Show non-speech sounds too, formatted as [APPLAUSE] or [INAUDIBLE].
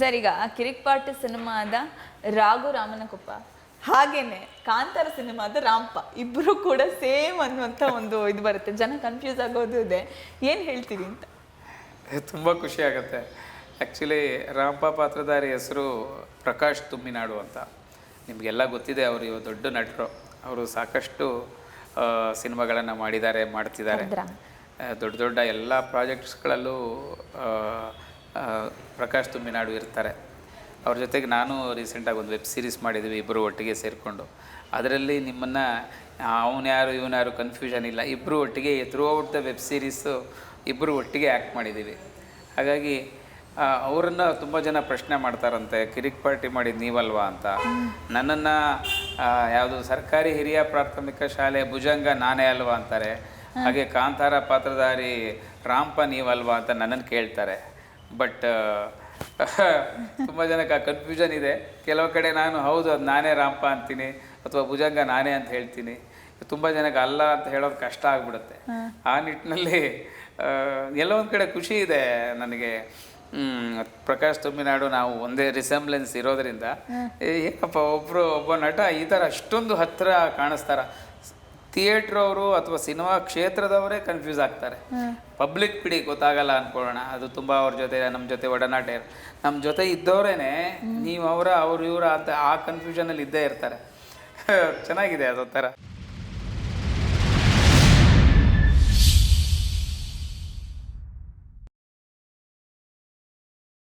Sir ಈಗ ಕಿರಿಕ್ party ಸಿನಿಮಾದ ರಾಘು ರಾಮನಕೊಪ್ಪ ಹಾಗೇನೆ ಕಾಂತಾರ ಸಿನಿಮಾದ ರಾಂಪ ಇಬ್ಬರು ಕೂಡ ಸೇಮ್ ಅನ್ನುವಂಥ ಒಂದು ಇದು ಬರುತ್ತೆ. ಜನ ಕನ್ಫ್ಯೂಸ್ ಆಗೋದು ಇದೆ. ಏನ್ ಹೇಳ್ತೀರಿ ಅಂತ? ತುಂಬಾ ಖುಷಿ ಆಗುತ್ತೆ. ಆಕ್ಚುಲಿ ರಾಂಪ ಪಾತ್ರಧಾರಿ ಹೆಸರು ಪ್ರಕಾಶ್ ತುಮ್ಮಿನಾಡು ಅಂತ. ನಿಮಗೆಲ್ಲ ಗೊತ್ತಿದೆ ಅವರು ಇವ ದೊಡ್ಡ ನಟರು. ಅವರು ಸಾಕಷ್ಟು ಸಿನಿಮಾಗಳನ್ನ ಮಾಡಿದ್ದಾರೆ ಮಾಡ್ತಿದ್ದಾರೆ? ದೊಡ್ಡ ದೊಡ್ಡ ಎಲ್ಲ ಪ್ರಾಜೆಕ್ಟ್ಸ್ಗಳಲ್ಲೂ ಪ್ರಕಾಶ್ ತುಮ್ಮಿನಾಡು ಇರ್ತಾರೆ. ಅವ್ರ ಜೊತೆಗೆ ನಾನು ರೀಸೆಂಟಾಗಿ ಒಂದು ವೆಬ್ ಸೀರೀಸ್ ಮಾಡಿದ್ವಿ ಇಬ್ಬರು ಒಟ್ಟಿಗೆ ಸೇರಿಕೊಂಡು. ಅದರಲ್ಲಿ ನಿಮ್ಮನ್ನು, ಅವನು ಯಾರು, ಇವನು ಯಾರು ಕನ್ಫ್ಯೂಷನ್ ಇಲ್ಲ. ಇಬ್ಬರು ಒಟ್ಟಿಗೆ through out the web series ಇಬ್ಬರು ಒಟ್ಟಿಗೆ ಆ್ಯಕ್ಟ್ ಮಾಡಿದ್ದೀವಿ ಹಾಗಾಗಿ ಅವರನ್ನು ತುಂಬ ಜನ ಪ್ರಶ್ನೆ ಮಾಡ್ತಾರಂತೆ, ಕಿರಿಕ್ ಪಾರ್ಟಿ ಮಾಡಿದ್ದು ನೀವಲ್ವಾ ಅಂತ. ನನ್ನನ್ನು ಯಾವುದು ಸರ್ಕಾರಿ ಹಿರಿಯ ಪ್ರಾಥಮಿಕ ಶಾಲೆ ಭುಜಂಗ ನಾನೇ ಅಲ್ವಾ ಅಂತಾರೆ. ಹಾಗೆ ಕಾಂತಾರ ಪಾತ್ರಧಾರಿ ರಾಂಪ ನೀವಲ್ವಾ ಅಂತ ನನ್ನನ್ನು ಕೇಳ್ತಾರೆ. ಬಟ್ [LAUGHS] ತುಂಬ ಜನಕ್ಕೆ ಆ ಕನ್ಫ್ಯೂಷನ್ ಇದೆ. ಕೆಲವು ಕಡೆ ನಾನು ಹೌದು ಅದು ನಾನೇ ರಾಮಪ್ಪ ಅಂತೀನಿ ಅಥವಾ ಭುಜಂಗ ನಾನೇ ಅಂತ ಹೇಳ್ತೀನಿ. ತುಂಬ ಜನಕ್ಕೆ ಅಲ್ಲ ಅಂತ ಹೇಳೋದು ಕಷ್ಟ ಆಗ್ಬಿಡುತ್ತೆ. ಆ ನಿಟ್ಟಿನಲ್ಲಿ ಎಲ್ಲ ಒಂದು ಕಡೆ ಖುಷಿ ಇದೆ ನನಗೆ. ಪ್ರಕಾಶ್ ತುಮ್ಮಿನಾಡು ನಾವು ಒಂದೇ ರಿಸೆಂಬ್ಲೆನ್ಸ್ ಇರೋದ್ರಿಂದ. ಏನಪ್ಪ ಒಬ್ಬರು ಒಬ್ಬ ನಟ ಈ ಥರ ಅಷ್ಟೊಂದು ಹತ್ತಿರ ಕಾಣಿಸ್ತಾರ. ಥಿಯೇಟ್ರ್ ಅವರು ಅಥವಾ ಸಿನಿಮಾ ಕ್ಷೇತ್ರದವರೇ ಕನ್ಫ್ಯೂಸ್ ಆಗ್ತಾರೆ. ಪಬ್ಲಿಕ್ ಬಿಡಿ ಗೊತ್ತಾಗಲ್ಲ ಅನ್ಕೊಳ್ಳೋಣ. ಅದು ತುಂಬ ಅವ್ರ ಜೊತೆ ನಮ್ಮ ಜೊತೆ ಒಡನಾಟ. ಇರ್ ನಮ್ಮ ಜೊತೆ ಇದ್ದವರೇನೆ ನೀವು ಅವರ ಅವ್ರ ಇವರ ಅಂತ ಆ ಕನ್ಫ್ಯೂಷನಲ್ಲಿ ಇದ್ದೇ ಇರ್ತಾರೆ. [LAUGHS] ಚೆನ್ನಾಗಿದೆ ಅದೊಂಥರ.